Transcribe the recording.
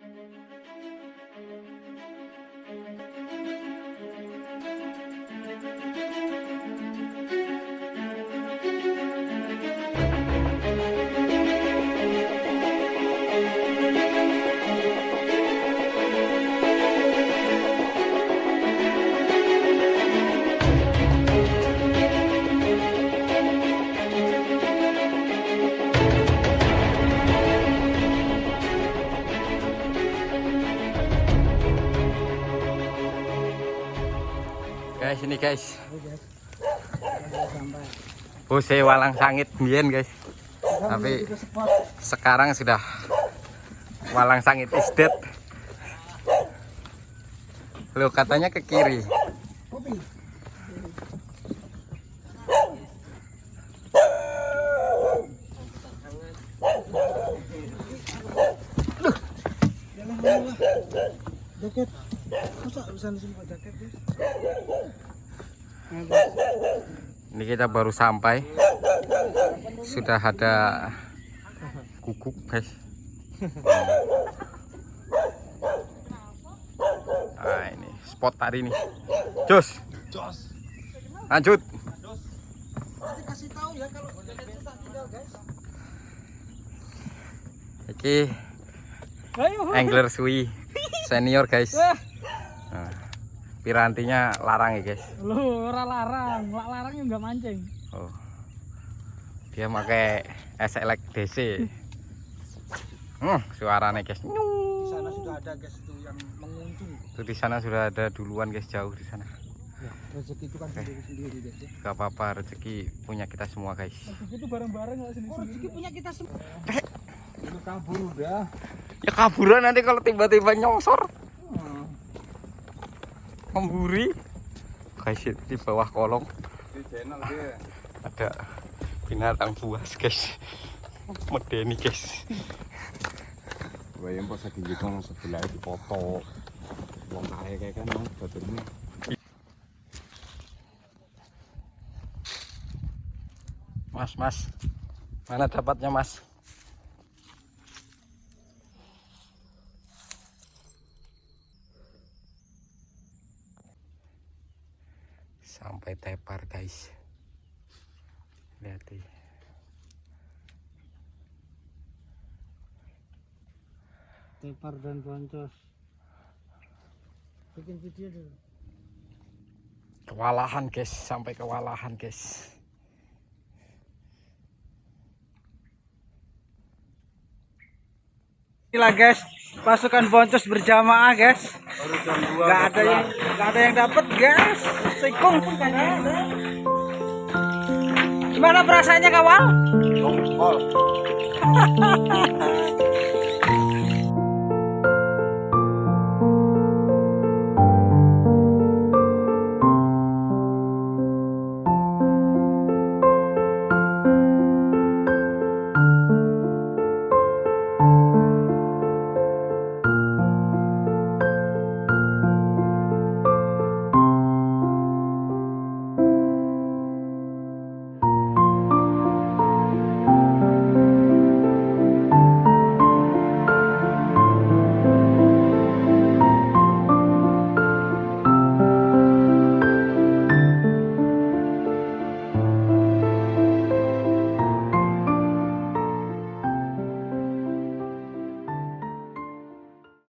Guys, ini guys. Bose walang sangit mien guys. Tapi sekarang sudah walang sangit is dead. Loh katanya ke kiri. jaket masa bisa jaket guys. Ini kita baru sampai. Sudah ada guguk guys. Nah ini spot hari ini. Jos. Lanjut. kasih tahu ya kalau tinggal guys Iki angler suwi senior guys. Pirantinya larang ya guys. lu ora larang lak larangnya nggak mancing Oh. Dia pakai SLX DC. Hmm, suaranya guys. di sana sudah ada guys itu yang mengunjung Itu di sana sudah ada duluan guys jauh di sana. ya, rezeki itu kan sendiri sendiri guys ya Gak apa-apa rezeki punya kita semua guys. rezeki itu bareng-bareng nggak sendiri oh, rezeki punya kita semua Itu kabur udah. Ya kaburan nanti kalau tiba-tiba nyongsor. Memburi. Guys di bawah kolong Di channel dia. ada binatang buas guys. Medeni guys. Bayang pas lagi gitu sebelah di foto. Wong kaya kayak kan mau baterainya. Mas, mas. Mana dapatnya mas? Sampai tepar guys. Lihat nih. tepar dan boncos bikin video dulu Kewalahan guys, sampai kewalahan guys. Inilah guys, pasukan boncos berjamaah guys. Gak ada yang gak ada yang dapat guys. Sikung pun gak ada. Gimana perasaannya? Jongkol.